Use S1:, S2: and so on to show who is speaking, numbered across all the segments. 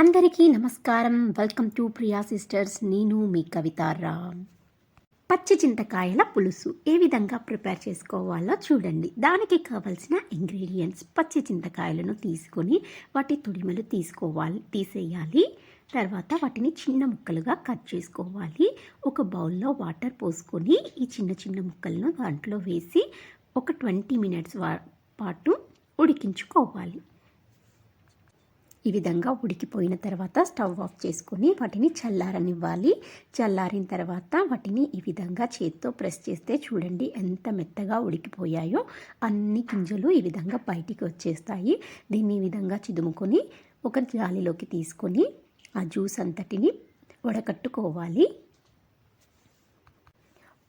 S1: అందరికీ నమస్కారం. Welcome to Priya sisters నేను మీ కవితారామ్ పచ్చి చింతకాయల పులుసు ఏ విధంగా ప్రిపేర్ చేసుకోవాలో చూడండి. దానికి కావలసిన ఇంగ్రీడియంట్స్ పచ్చి చింతకాయలను తీసుకొని వాటి తుడిమలు తీసుకోవాలి తీసేయాలి. తర్వాత వాటిని చిన్న ముక్కలుగా కట్ చేసుకోవాలి. ఒక బౌల్లో వాటర్ పోసుకొని ఈ చిన్న చిన్న ముక్కలను దాంట్లో వేసి ఒక ట్వంటీ మినిట్స్ పాటు ఉడికించుకోవాలి. ఈ విధంగా ఉడికిపోయిన తర్వాత స్టవ్ ఆఫ్ చేసుకొని వాటిని చల్లారనివ్వాలి. చల్లారిన తర్వాత వాటిని ఈ విధంగా చేత్తో ప్రెస్ చేస్తే చూడండి ఎంత మెత్తగా ఉడికిపోయాయో. అన్ని గింజలు ఈ విధంగా బయటికి వచ్చేస్తాయి. దీన్ని ఈ విధంగా చిదుముకొని ఒక జాలిలోకి తీసుకొని ఆ జ్యూస్ అంతటిని వడకట్టుకోవాలి.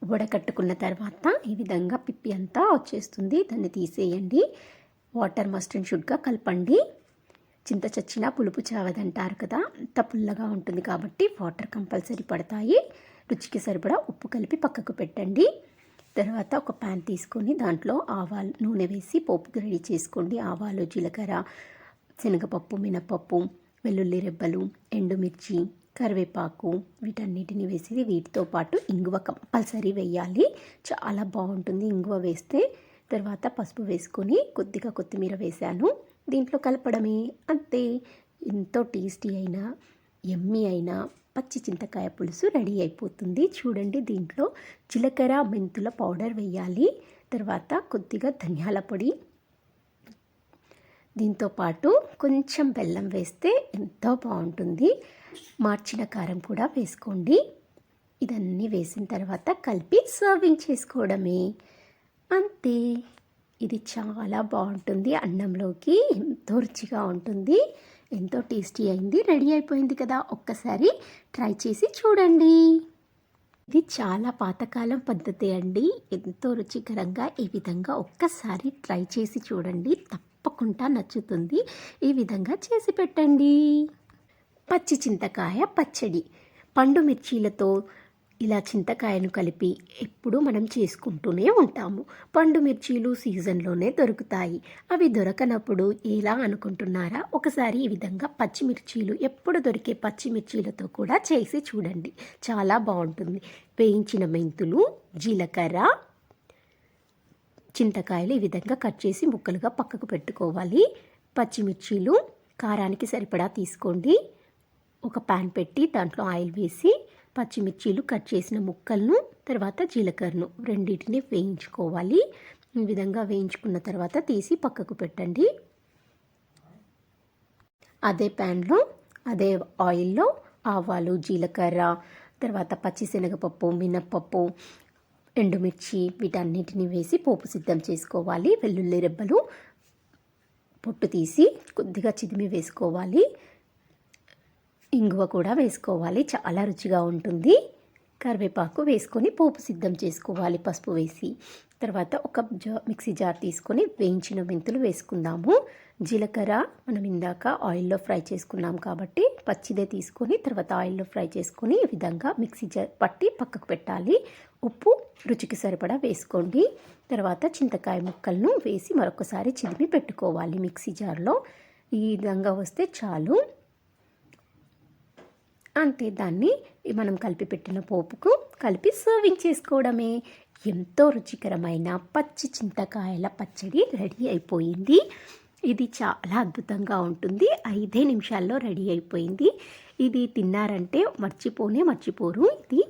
S1: వడకట్టుకున్న తర్వాత ఈ విధంగా పిప్పి అంతా వచ్చేస్తుంది. దాన్ని తీసేయండి. వాటర్ మస్ట్ అండ్ షుడ్గా కలపండి. చింత చచ్చినా పులుపు చావదంటారు కదా. అంత పుల్లగా ఉంటుంది కాబట్టి వాటర్ కంపల్సరీ పడతాయి. రుచికి సరిపడా ఉప్పు కలిపి పక్కకు పెట్టండి. తర్వాత ఒక ప్యాన్ తీసుకొని దాంట్లో ఆవాలు నూనె వేసి పోపుకి రెడీ చేసుకోండి. ఆవాలు జీలకర్ర శనగపప్పు మినపప్పు వెల్లుల్లి రెబ్బలు ఎండుమిర్చి కరివేపాకు వీటన్నిటిని వేసి వీటితో పాటు ఇంగువ కంపల్సరీ వేయాలి. చాలా బాగుంటుంది ఇంగువ వేస్తే. తర్వాత పసుపు వేసుకొని కొద్దిగా కొత్తిమీర వేశాను. దీంట్లో కలపడమే. అంతే. ఎంతో టేస్టీ అయినా ఎమ్మి అయినా పచ్చి చింతకాయ పులుసు రెడీ అయిపోతుంది. చూడండి దీంట్లో జీలకర్ర మెంతుల పౌడర్ వేయాలి. తర్వాత కొద్దిగా ధనియాల పొడి. దీంతో పాటు కొంచెం బెల్లం వేస్తే ఎంతో బాగుంటుంది. మార్చిన కారం కూడా వేసుకోండి. ఇదన్నీ వేసిన తర్వాత కలిపి సర్వింగ్ చేసుకోవడమే. అంతే. ఇది చాలా బాగుంటుంది అన్నంలోకి ఎంతో రుచిగా ఉంటుంది. ఎంతో టేస్టీ అయింది రెడీ అయిపోయింది కదా. ఒక్కసారి ట్రై చేసి చూడండి. ఇది చాలా పాతకాలం పద్ధతి అండి. ఎంతో రుచికరంగా ఈ విధంగా ఒక్కసారి ట్రై చేసి చూడండి. తప్పకుండా నచ్చుతుంది. ఈ విధంగా చేసి పెట్టండి. పచ్చి చింతకాయ పచ్చడి. పండు మిర్చీలతో ఇలా చింతకాయను కలిపి ఎప్పుడు మనం చేసుకుంటూనే ఉంటాము. పండు మిర్చీలు సీజన్లోనే దొరుకుతాయి. అవి దొరకనప్పుడు ఎలా అనుకుంటున్నారా? ఒకసారి ఈ విధంగా పచ్చిమిర్చీలు ఎప్పుడు దొరికే పచ్చిమిర్చీలతో కూడా చేసి చూడండి. చాలా బాగుంటుంది. వేయించిన మెంతులు జీలకర్ర చింతకాయలు ఈ విధంగా కట్ చేసి ముక్కలుగా పక్కకు పెట్టుకోవాలి. పచ్చిమిర్చీలు కారానికి సరిపడా తీసుకోండి. ఒక ప్యాన్ పెట్టి దాంట్లో ఆయిల్ వేసి పచ్చిమిర్చీలు కట్ చేసిన ముక్కలను తర్వాత జీలకర్రను రెండింటిని వేయించుకోవాలి. ఈ విధంగా వేయించుకున్న తర్వాత తీసి పక్కకు పెట్టండి. అదే ప్యాన్లో అదే ఆయిల్లో ఆవాలు జీలకర్ర తర్వాత పచ్చిశనగపప్పు మినప్పప్పు ఎండుమిర్చి వీటన్నిటిని వేసి పోపు సిద్ధం చేసుకోవాలి. వెల్లుల్లి రెబ్బలు పొట్టు తీసి కొద్దిగా చిదిమి వేసుకోవాలి. ఇంగువ కూడా వేసుకోవాలి. చాలా రుచిగా ఉంటుంది. కరివేపాకు వేసుకొని పోపు సిద్ధం చేసుకోవాలి పసుపు వేసి. తర్వాత ఒక జా మిక్సీ జార్ తీసుకొని వేయించిన మెంతులు వేసుకుందాము. జీలకర్ర మనం ఇందాక ఆయిల్లో ఫ్రై చేసుకున్నాం కాబట్టి పచ్చిదే తీసుకొని తర్వాత ఆయిల్లో ఫ్రై చేసుకొని ఈ విధంగా మిక్సీ జార్ పట్టి పక్కకు పెట్టాలి. ఉప్పు రుచికి సరిపడా వేసుకోండి. తర్వాత చింతకాయ ముక్కలను వేసి మరొకసారి చిదిమి పెట్టుకోవాలి మిక్సీ జార్లో. ఈ విధంగా వస్తే చాలు. అంతే దాన్ని మనం కలిపి పెట్టిన పోపుకు కలిపి సర్వింగ్ చేసుకోవడమే. ఎంతో రుచికరమైన పచ్చి చింతకాయల పచ్చడి రెడీ అయిపోయింది. ఇది చాలా అద్భుతంగా ఉంటుంది. ఐదే నిమిషాల్లో రెడీ అయిపోయింది. ఇది తిన్నారంటే మర్చిపోనే మర్చిపోరు. ఇది